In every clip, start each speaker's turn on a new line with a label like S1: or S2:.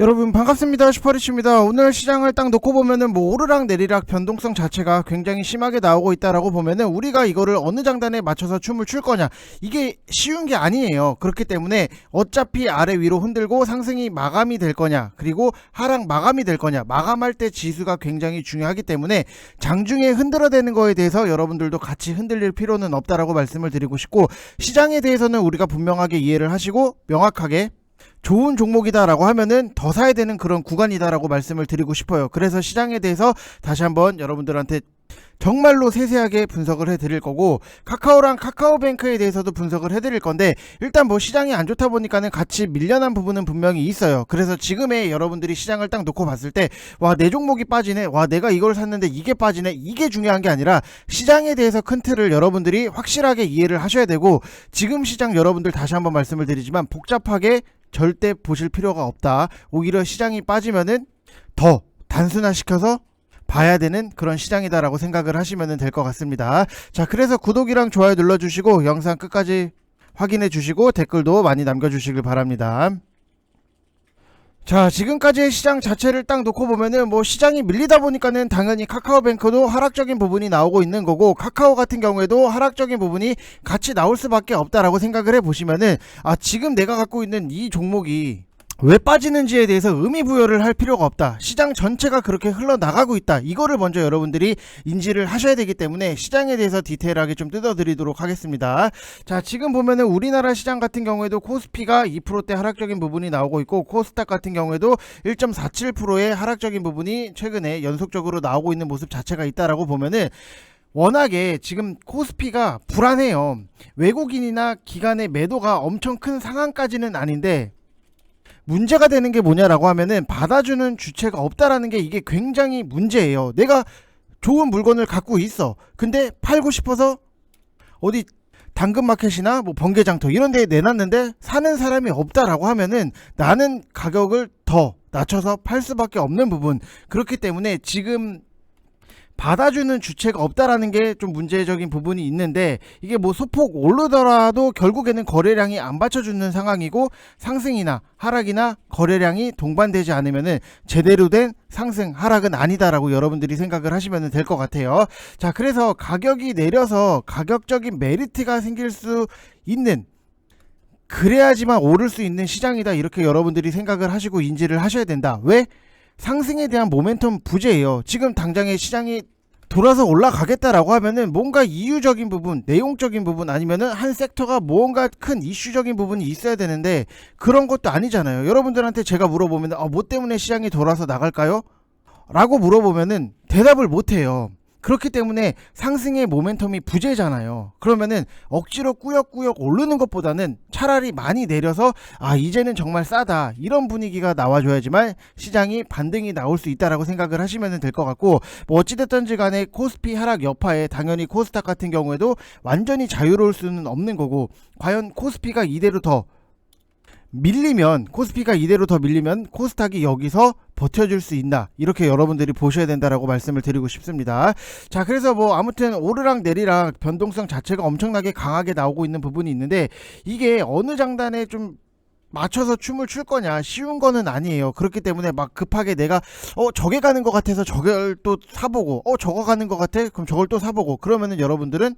S1: 여러분 반갑습니다. 슈퍼리치입니다. 오늘 시장을 딱 놓고 보면은 뭐 오르락 내리락 변동성 자체가 굉장히 심하게 나오고 있다라고 보면은 우리가 이거를 어느 장단에 맞춰서 춤을 출 거냐. 이게 쉬운 게 아니에요. 그렇기 때문에 어차피 아래 위로 흔들고 상승이 마감이 될 거냐 그리고 하락 마감이 될 거냐 마감할 때 지수가 굉장히 중요하기 때문에 장중에 흔들어대는 거에 대해서 여러분들도 같이 흔들릴 필요는 없다라고 말씀을 드리고 싶고 시장에 대해서는 우리가 분명하게 이해를 하시고 명확하게 좋은 종목이다라고 하면은 더 사야 되는 그런 구간이다라고 말씀을 드리고 싶어요. 그래서 시장에 대해서 다시 한번 여러분들한테 정말로 세세하게 분석을 해드릴 거고 카카오랑 카카오뱅크에 대해서도 분석을 해드릴 건데 일단 뭐 시장이 안 좋다 보니까는 같이 밀려난 부분은 분명히 있어요. 그래서 지금의 여러분들이 시장을 딱 놓고 봤을 때 와 내 종목이 빠지네, 와 내가 이걸 샀는데 이게 빠지네 이게 중요한 게 아니라 시장에 대해서 큰 틀을 여러분들이 확실하게 이해를 하셔야 되고 지금 시장 여러분들 다시 한번 말씀을 드리지만 복잡하게 절대 보실 필요가 없다. 오히려 시장이 빠지면은 더 단순화시켜서 봐야 되는 그런 시장이다라고 생각을 하시면 될 것 같습니다. 자, 그래서 구독이랑 좋아요 눌러주시고 영상 끝까지 확인해 주시고 댓글도 많이 남겨주시길 바랍니다. 자, 지금까지의 시장 자체를 딱 놓고 보면은 뭐 시장이 밀리다 보니까는 당연히 카카오뱅크도 하락적인 부분이 나오고 있는 거고 카카오 같은 경우에도 하락적인 부분이 같이 나올 수밖에 없다라고 생각을 해 보시면은 아, 지금 내가 갖고 있는 이 종목이 왜 빠지는지에 대해서 의미 부여를 할 필요가 없다. 시장 전체가 그렇게 흘러나가고 있다. 이거를 먼저 여러분들이 인지를 하셔야 되기 때문에 시장에 대해서 디테일하게 좀 뜯어드리도록 하겠습니다. 자, 지금 보면은 우리나라 시장 같은 경우에도 코스피가 2%대 하락적인 부분이 나오고 있고 코스닥 같은 경우에도 1.47%의 하락적인 부분이 최근에 연속적으로 나오고 있는 모습 자체가 있다라고 보면은 워낙에 지금 코스피가 불안해요. 외국인이나 기관의 매도가 엄청 큰 상황까지는 아닌데 문제가 되는 게 뭐냐라고 하면은 받아주는 주체가 없다라는 게 이게 굉장히 문제예요. 내가 좋은 물건을 갖고 있어. 근데 팔고 싶어서 어디 당근마켓이나 뭐 번개장터 이런 데에 내놨는데 사는 사람이 없다라고 하면은 나는 가격을 더 낮춰서 팔 수밖에 없는 부분. 그렇기 때문에 지금 받아주는 주체가 없다라는 게 좀 문제적인 부분이 있는데 이게 뭐 소폭 오르더라도 결국에는 거래량이 안 받쳐주는 상황이고 상승이나 하락이나 거래량이 동반되지 않으면은 제대로 된 상승 하락은 아니다라고 여러분들이 생각을 하시면 될 것 같아요. 자 그래서 가격이 내려서 가격적인 메리트가 생길 수 있는 그래야지만 오를 수 있는 시장이다 이렇게 여러분들이 생각을 하시고 인지를 하셔야 된다. 왜? 상승에 대한 모멘텀 부재예요. 지금 당장의 시장이 돌아서 올라가겠다라고 하면은 뭔가 이유적인 부분, 내용적인 부분 아니면은 한 섹터가 뭔가 큰 이슈적인 부분이 있어야 되는데 그런 것도 아니잖아요. 여러분들한테 제가 물어보면 아, 뭐 때문에 시장이 돌아서 나갈까요? 라고 물어보면은 대답을 못 해요. 그렇기 때문에 상승의 모멘텀이 부재잖아요. 그러면은 억지로 꾸역꾸역 오르는 것보다는 차라리 많이 내려서 아 이제는 정말 싸다 이런 분위기가 나와줘야지만 시장이 반등이 나올 수 있다라고 생각을 하시면 될 것 같고 뭐 어찌됐든지 간에 코스피 하락 여파에 당연히 코스닥 같은 경우에도 완전히 자유로울 수는 없는 거고 과연 코스피가 이대로 더 밀리면 코스피가 이대로 더 밀리면 코스닥이 여기서 버텨줄 수 있나 이렇게 여러분들이 보셔야 된다라고 말씀을 드리고 싶습니다. 자 그래서 뭐 아무튼 오르락 내리락 변동성 자체가 엄청나게 강하게 나오고 있는 부분이 있는데 이게 어느 장단에 좀 맞춰서 춤을 출 거냐 쉬운 거는 아니에요. 그렇기 때문에 막 급하게 내가 어 저게 가는 것 같아서 저걸 또 사보고 어 저거 가는 것 같아 그럼 저걸 또 사보고 그러면은 여러분들은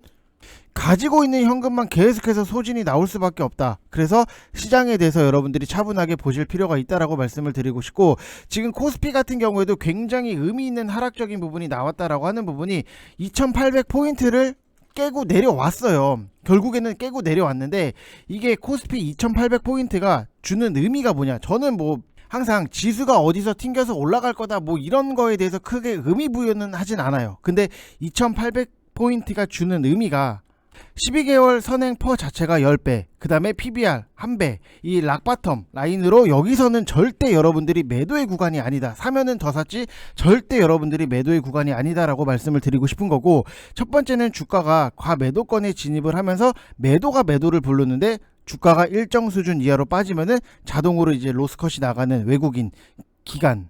S1: 가지고 있는 현금만 계속해서 소진이 나올 수밖에 없다. 그래서 시장에 대해서 여러분들이 차분하게 보실 필요가 있다라고 말씀을 드리고 싶고 지금 코스피 같은 경우에도 굉장히 의미 있는 하락적인 부분이 나왔다라고 하는 부분이 2,800 포인트를 깨고 내려왔어요. 결국에는 깨고 내려왔는데 이게 코스피 2,800 포인트가 주는 의미가 뭐냐? 저는 뭐 항상 지수가 어디서 튕겨서 올라갈 거다 뭐 이런 거에 대해서 크게 의미 부여는 하진 않아요. 근데 2,800 포인트가 주는 의미가 12개월 선행 퍼 자체가 10배, 그 다음에 PBR 1배, 이 락바텀 라인으로 여기서는 절대 여러분들이 매도의 구간이 아니다. 사면은 더 샀지 절대 여러분들이 매도의 구간이 아니다라고 말씀을 드리고 싶은 거고 첫 번째는 주가가 과매도권에 진입을 하면서 매도가 매도를 부르는데 주가가 일정 수준 이하로 빠지면은 자동으로 이제 로스컷이 나가는 외국인 기간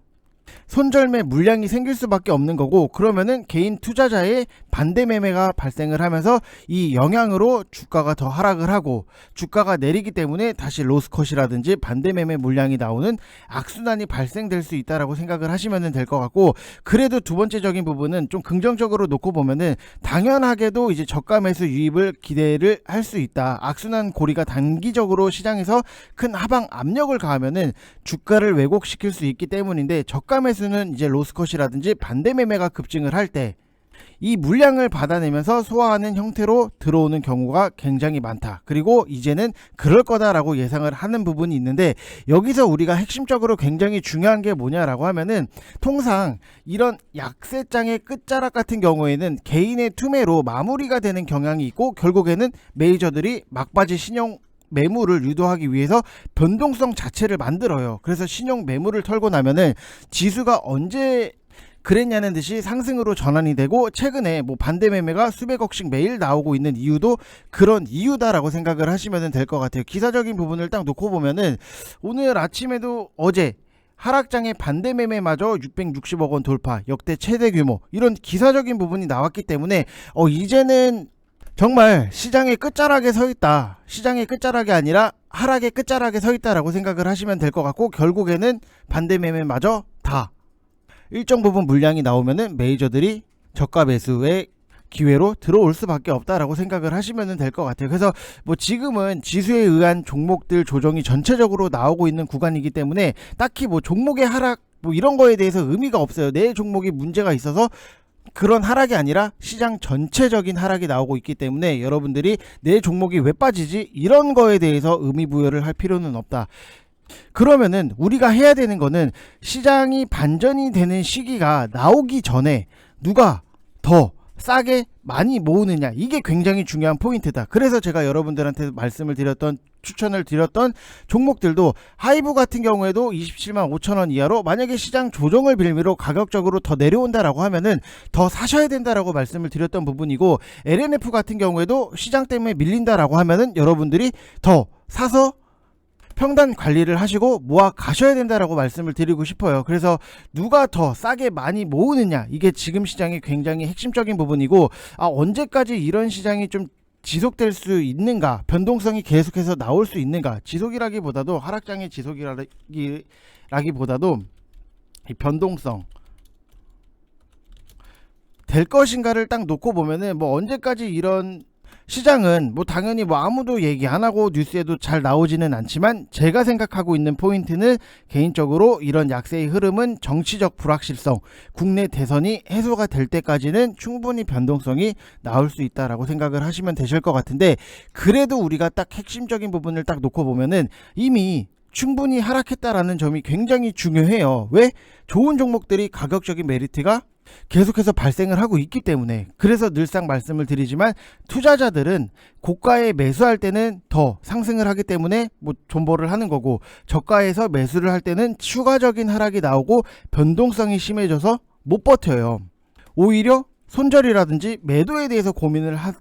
S1: 손절매 물량이 생길 수밖에 없는 거고 그러면은 개인 투자자의 반대 매매가 발생을 하면서 이 영향으로 주가가 더 하락을 하고 주가가 내리기 때문에 다시 로스컷이라든지 반대 매매 물량이 나오는 악순환이 발생될 수 있다라고 생각을 하시면 될 것 같고 그래도 두 번째적인 부분은 좀 긍정적으로 놓고 보면은 당연하게도 이제 저가 매수 유입을 기대를 할 수 있다. 악순환 고리가 단기적으로 시장에서 큰 하방 압력을 가하면은 주가를 왜곡시킬 수 있기 때문인데 저가 매수는 이제 로스컷이라든지 반대 매매가 급증을 할 때 이 물량을 받아내면서 소화하는 형태로 들어오는 경우가 굉장히 많다. 그리고 이제는 그럴 거다라고 예상을 하는 부분이 있는데 여기서 우리가 핵심적으로 굉장히 중요한 게 뭐냐라고 하면은 통상 이런 약세장의 끝자락 같은 경우에는 개인의 투매로 마무리가 되는 경향이 있고 결국에는 메이저들이 막바지 신용 매물을 유도하기 위해서 변동성 자체를 만들어요. 그래서 신용 매물을 털고 나면은 지수가 언제 그랬냐는 듯이 상승으로 전환이 되고 최근에 뭐 반대 매매가 수백억씩 매일 나오고 있는 이유도 그런 이유다라고 생각을 하시면 될 것 같아요. 기사적인 부분을 딱 놓고 보면은 오늘 아침에도 어제 하락장의 반대 매매마저 660억 원 돌파, 역대 최대 규모 이런 기사적인 부분이 나왔기 때문에 어 이제는 정말 시장의 끝자락에 서 있다. 시장의 끝자락이 아니라 하락의 끝자락에 서 있다라고 생각을 하시면 될 것 같고 결국에는 반대 매매마저 다 일정 부분 물량이 나오면은 메이저들이 저가 매수의 기회로 들어올 수밖에 없다라고 생각을 하시면 될 것 같아요. 그래서 뭐 지금은 지수에 의한 종목들 조정이 전체적으로 나오고 있는 구간이기 때문에 딱히 뭐 종목의 하락 뭐 이런 거에 대해서 의미가 없어요. 내 종목이 문제가 있어서 그런 하락이 아니라 시장 전체적인 하락이 나오고 있기 때문에 여러분들이 내 종목이 왜 빠지지 이런 거에 대해서 의미 부여를 할 필요는 없다. 그러면은 우리가 해야 되는 거는 시장이 반전이 되는 시기가 나오기 전에 누가 더 싸게 많이 모으느냐 이게 굉장히 중요한 포인트다. 그래서 제가 여러분들한테 말씀을 드렸던 추천을 드렸던 종목들도 하이브 같은 경우에도 27만 5천 원 이하로 만약에 시장 조정을 빌미로 가격적으로 더 내려온다라고 하면은 더 사셔야 된다라고 말씀을 드렸던 부분이고 LNF 같은 경우에도 시장 때문에 밀린다라고 하면은 여러분들이 더 사서 평단 관리를 하시고 모아 가셔야 된다라고 말씀을 드리고 싶어요. 그래서 누가 더 싸게 많이 모으느냐 이게 지금 시장의 굉장히 핵심적인 부분이고 아 언제까지 이런 시장이 좀 지속될 수 있는가? 변동성이 계속해서 나올 수 있는가? 지속이라기보다도 하락장의 지속이라기보다도 이 변동성 될 것인가를 딱 놓고 보면은 뭐 언제까지 이런 시장은 뭐 당연히 뭐 아무도 얘기 안 하고 뉴스에도 잘 나오지는 않지만 제가 생각하고 있는 포인트는 개인적으로 이런 약세의 흐름은 정치적 불확실성, 국내 대선이 해소가 될 때까지는 충분히 변동성이 나올 수 있다라고 생각을 하시면 되실 것 같은데 그래도 우리가 딱 핵심적인 부분을 딱 놓고 보면은 이미 충분히 하락했다라는 점이 굉장히 중요해요. 왜? 좋은 종목들이 가격적인 메리트가 계속해서 발생을 하고 있기 때문에 그래서 늘상 말씀을 드리지만 투자자들은 고가에 매수할 때는 더 상승을 하기 때문에 뭐 존버를 하는 거고 저가에서 매수를 할 때는 추가적인 하락이 나오고 변동성이 심해져서 못 버텨요. 오히려 손절이라든지 매도에 대해서 고민을 하,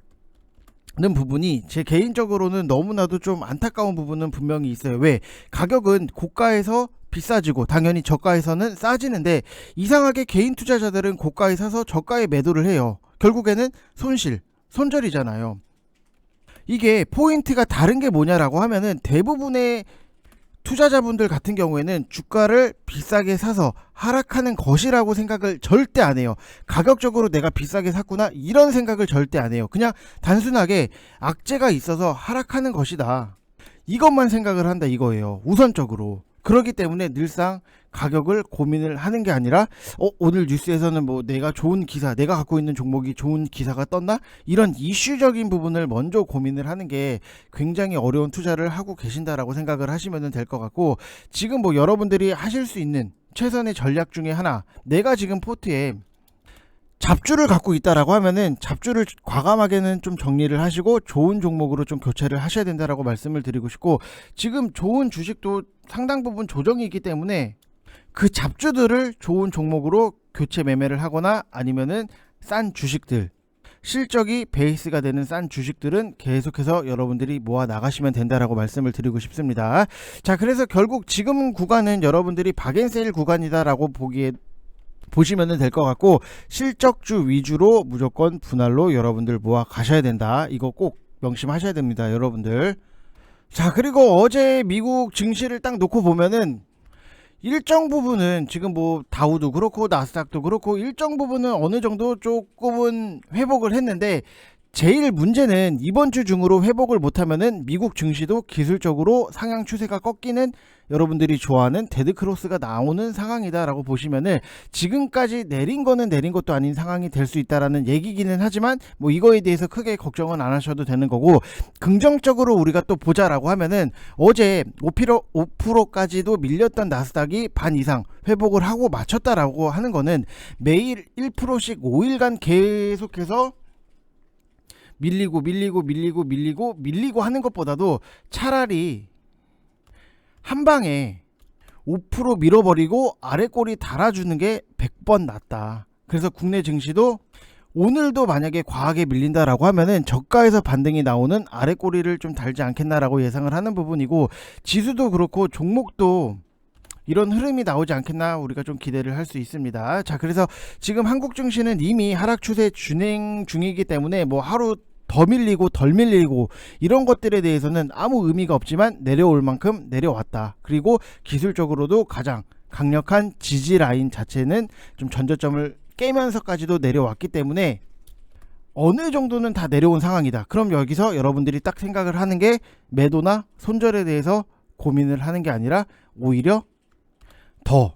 S1: 는 부분이 제 개인적으로는 너무나도 좀 안타까운 부분은 분명히 있어요. 왜? 가격은 고가에서 비싸지고 당연히 저가에서는 싸지는데 이상하게 개인 투자자들은 고가에 사서 저가에 매도를 해요. 결국에는 손실, 손절이잖아요. 이게 포인트가 다른 게 뭐냐라고 하면은 대부분의 투자자분들 같은 경우에는 주가를 비싸게 사서 하락하는 것이라고 생각을 절대 안 해요. 가격적으로 내가 비싸게 샀구나 이런 생각을 절대 안 해요. 그냥 단순하게 악재가 있어서 하락하는 것이다. 이것만 생각을 한다 이거예요. 우선적으로. 그렇기 때문에 늘상 가격을 고민을 하는 게 아니라 어 오늘 뉴스에서는 뭐 내가 좋은 기사 내가 갖고 있는 종목이 좋은 기사가 떴나? 이런 이슈적인 부분을 먼저 고민을 하는 게 굉장히 어려운 투자를 하고 계신다라고 생각을 하시면 될 것 같고 지금 뭐 여러분들이 하실 수 있는 최선의 전략 중에 하나 내가 지금 포트에 잡주를 갖고 있다라고 하면은 잡주를 과감하게는 좀 정리를 하시고 좋은 종목으로 좀 교체를 하셔야 된다라고 말씀을 드리고 싶고 지금 좋은 주식도 상당 부분 조정이 있기 때문에 그 잡주들을 좋은 종목으로 교체 매매를 하거나 아니면은 싼 주식들 실적이 베이스가 되는 싼 주식들은 계속해서 여러분들이 모아 나가시면 된다라고 말씀을 드리고 싶습니다. 자, 그래서 결국 지금 구간은 여러분들이 박앤세일 구간이다라고 보기에 보시면 될 것 같고 실적주 위주로 무조건 분할로 여러분들 모아 가셔야 된다. 이거 꼭 명심하셔야 됩니다, 여러분들. 자, 그리고 어제 미국 증시를 딱 놓고 보면은 일정 부분은 지금 뭐 다우도 그렇고 나스닥도 그렇고 일정 부분은 어느 정도 조금은 회복을 했는데 제일 문제는 이번 주 중으로 회복을 못하면은 미국 증시도 기술적으로 상향 추세가 꺾이는 여러분들이 좋아하는 데드 크로스가 나오는 상황이다라고 보시면은 지금까지 내린 거는 내린 것도 아닌 상황이 될 수 있다라는 얘기기는 하지만 뭐 이거에 대해서 크게 걱정은 안 하셔도 되는 거고 긍정적으로 우리가 또 보자라고 하면은 어제 5% 5%까지도 밀렸던 나스닥이 반 이상 회복을 하고 맞췄다라고 하는 거는 매일 1%씩 5일간 계속해서 밀리고 밀리고 밀리고 밀리고 밀리고 하는 것보다도 차라리 한 방에 5% 밀어버리고 아래 꼬리 달아주는 게 100번 낫다. 그래서 국내 증시도 오늘도 만약에 과하게 밀린다라고 하면은 저가에서 반등이 나오는 아래 꼬리를 좀 달지 않겠나라고 예상을 하는 부분이고 지수도 그렇고 종목도 이런 흐름이 나오지 않겠나 우리가 좀 기대를 할 수 있습니다. 자, 그래서 지금 한국 증시는 이미 하락 추세 진행 중이기 때문에 뭐 하루 더 밀리고 덜 밀리고 이런 것들에 대해서는 아무 의미가 없지만 내려올 만큼 내려왔다. 그리고 기술적으로도 가장 강력한 지지 라인 자체는 좀 전저점을 깨면서까지도 내려왔기 때문에 어느 정도는 다 내려온 상황이다. 그럼 여기서 여러분들이 딱 생각을 하는 게 매도나 손절에 대해서 고민을 하는 게 아니라 오히려 더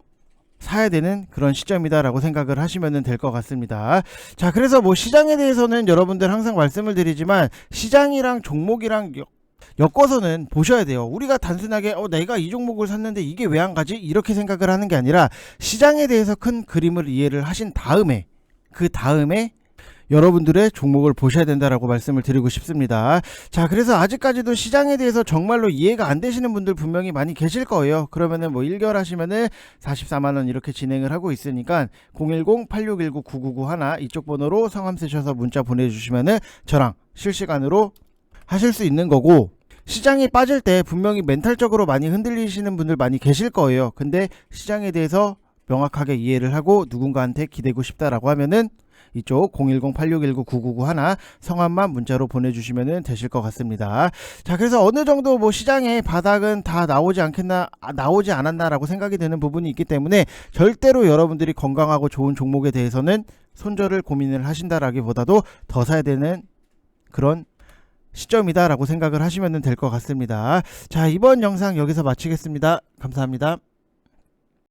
S1: 사야 되는 그런 시점이다라고 생각을 하시면 될 것 같습니다. 자, 그래서 뭐 시장에 대해서는 여러분들 항상 말씀을 드리지만 시장이랑 종목이랑 엮- 엮어서는 보셔야 돼요. 우리가 단순하게 어 내가 이 종목을 샀는데 이게 왜 안 가지? 이렇게 생각을 하는 게 아니라 시장에 대해서 큰 그림을 이해를 하신 다음에 그 다음에 여러분들의 종목을 보셔야 된다라고 말씀을 드리고 싶습니다. 자, 그래서 아직까지도 시장에 대해서 정말로 이해가 안 되시는 분들 분명히 많이 계실 거예요. 그러면은 뭐 1개월 하시면은 44만 원 이렇게 진행을 하고 있으니까 010-8619-9991 이쪽 번호로 성함 쓰셔서 문자 보내 주시면은 저랑 실시간으로 하실 수 있는 거고 시장이 빠질 때 분명히 멘탈적으로 많이 흔들리시는 분들 많이 계실 거예요. 근데 시장에 대해서 명확하게 이해를 하고 누군가한테 기대고 싶다라고 하면은 이쪽 010-8619-9991 성함만 문자로 보내주시면 되실 것 같습니다. 자, 그래서 어느 정도 뭐 시장의 바닥은 다 나오지 않겠나, 아, 나오지 않았나라고 생각이 되는 부분이 있기 때문에 절대로 여러분들이 건강하고 좋은 종목에 대해서는 손절을 고민을 하신다라기보다도 더 사야 되는 그런 시점이다라고 생각을 하시면 될 것 같습니다. 자, 이번 영상 여기서 마치겠습니다. 감사합니다.